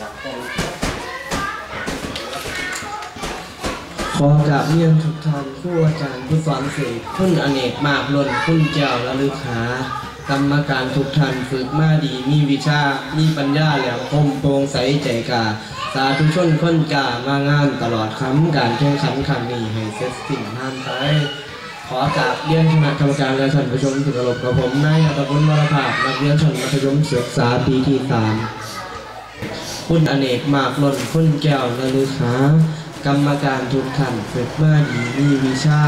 จากต้นขอกราบเรียนทุกท่านผู้อาจารย์ผู้สอนเสกคุณอเนกมากล้นคุณเจ้าและลึกหากรรมการทุกท่านฝึกมาดีมีวิชา มีปัญญาแหลมคมโปร่งใสใจกา สาธุชนคนกามางานตลอดคำการแข่งขันครั้งนี้ให้เสร็จสิ้นผ่านไปขอกราบเรียนคณะกรรมการและท่านผู้ชมที่เคารพกับผมนายอัตพลวรภาพนักเรียนชั้นมัธยมศึกษาปีที่สาม คุณอเนกมากล้นคุณแก้วและลึกหากรรมการทุกท่านฝึกมาดีมีวิชา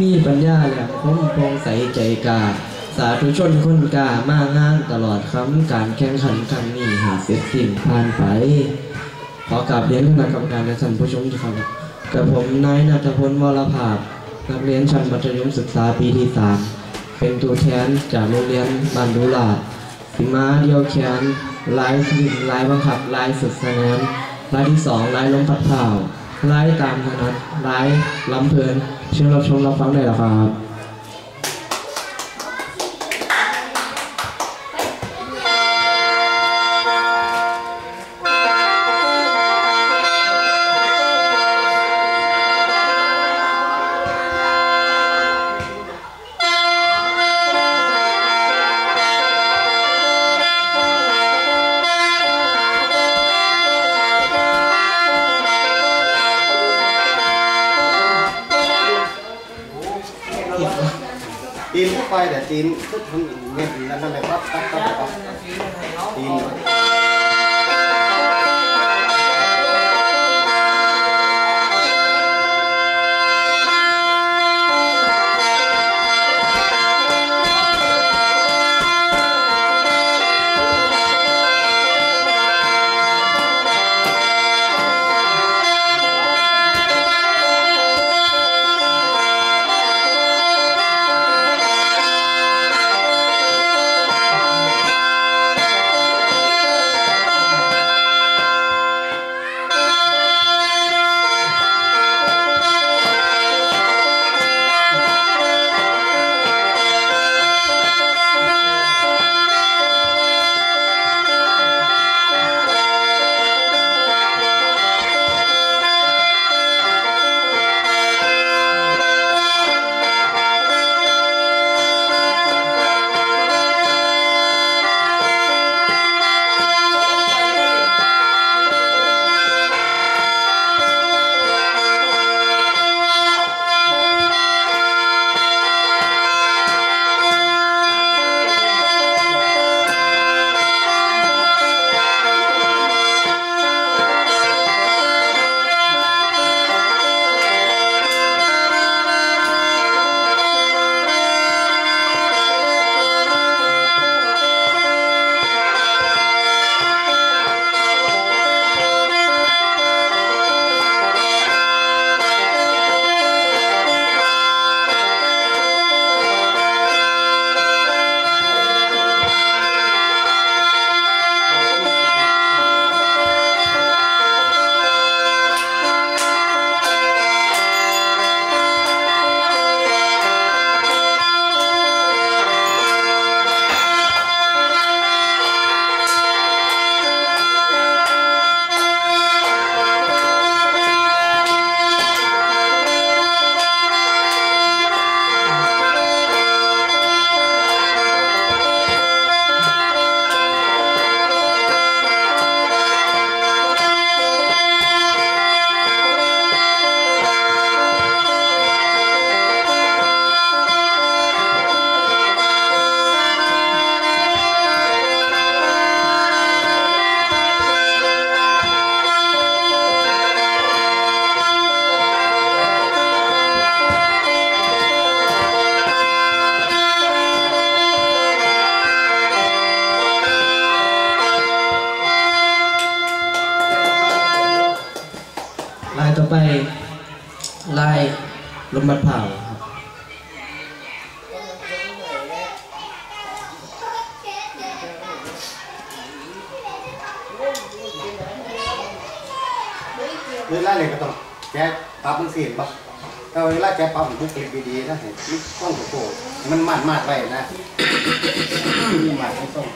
มีปัญญาแหลมคมโปร่งใสใจกาสาธุชนคนกามางานตลอดคำการแข่งขันครั้งนี้ให้เสร็จสิ้นผ่านไป ขอกราบเรียนคณะกรรมการและท่านผู้ชมทุกท่านกับผมนายนัทพลวรภาพ นักเรียนชั้นมัธยมศึกษาปีที่สามเป็นตัวแทนจากโรงเรียนบ้านดูลาดสิมาเดียวแขน ลายสลิงลายบังคับลายสุดสนามลายที่สองลายล้มพัดเผาลายตามถนัดลายลำเพลินเชิญรับชมรับฟังได้แล้วครับ ตีนเข้าไปแต่ตีนทุกคนเงี้ยดีแล้วนั่นแหละปั๊บปั๊บปั๊บปั๊บตีน ลมบัดเผาครับเวลาเลยก็ต้องแกะปั๊บมันเสียบปั๊บถ้าเวลาแกะปั๊บมันบุกเก็บดีๆนะเห็นมันต้องโผล่มันมาดมาดไปนะมีมาดไม่ต้อง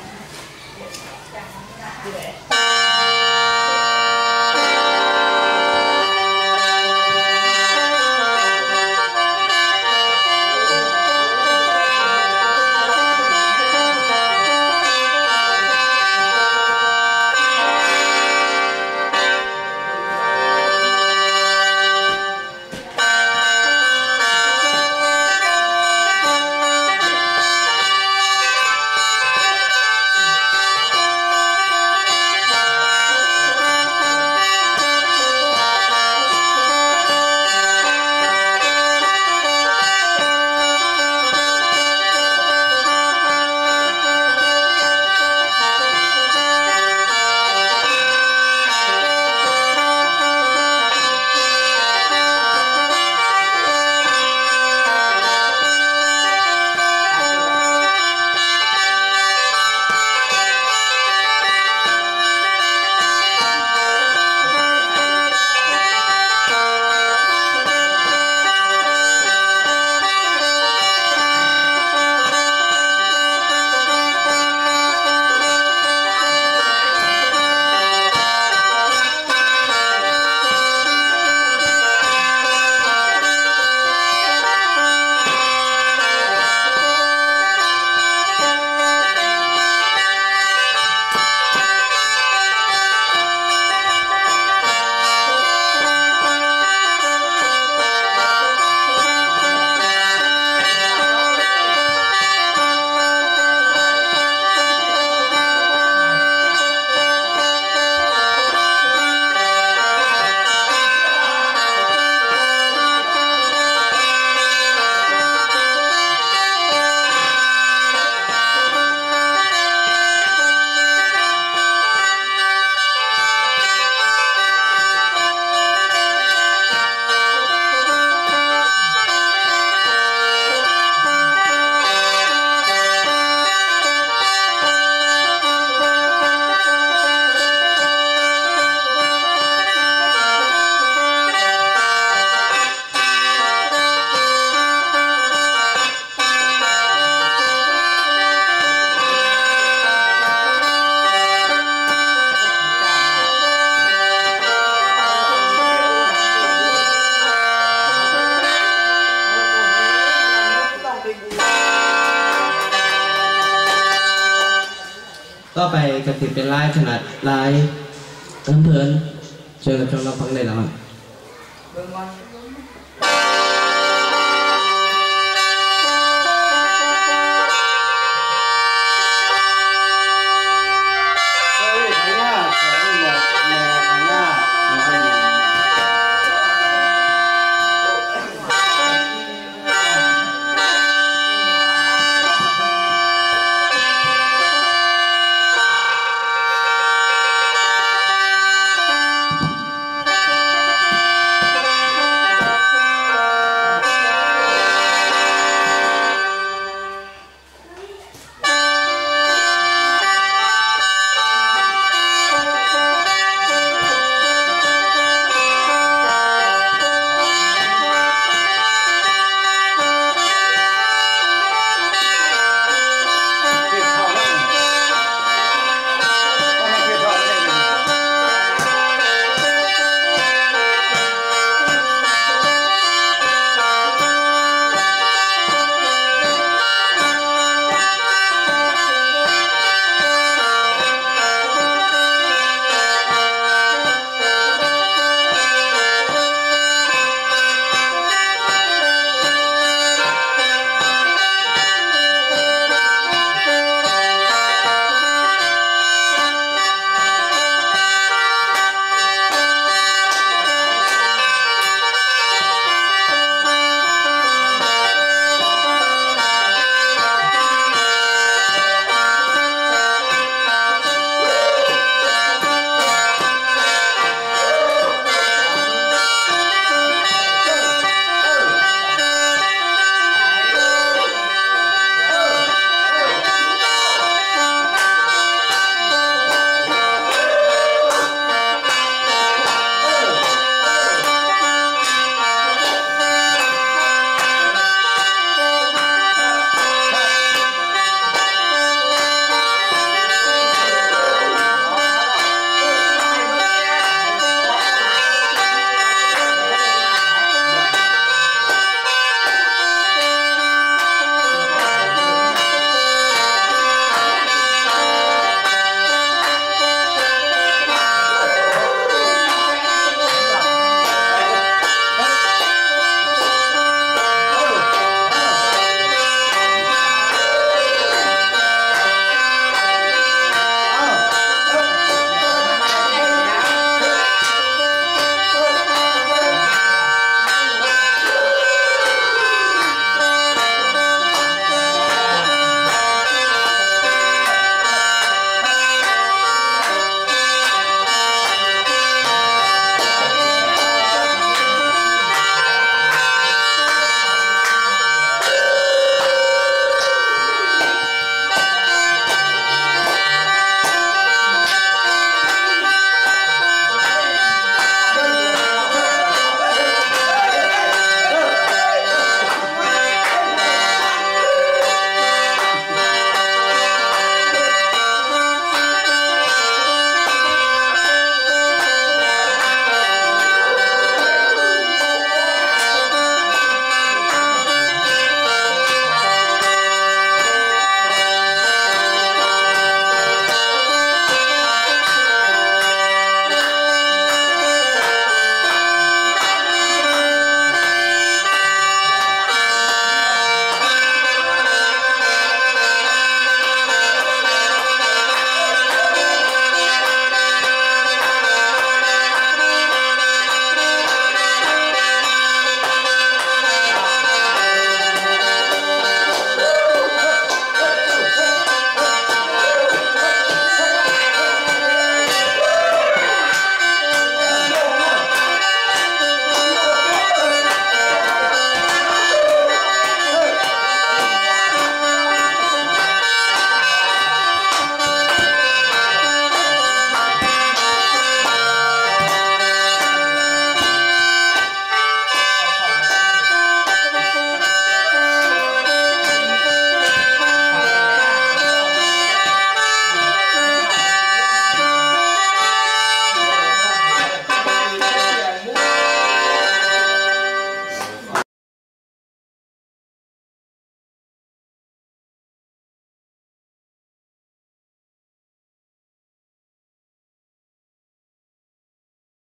ก็ไปกระติดเป็นลายขนาดลายเพลินเชิญกับชมรับฟังได้แล้วครับเบิ่ง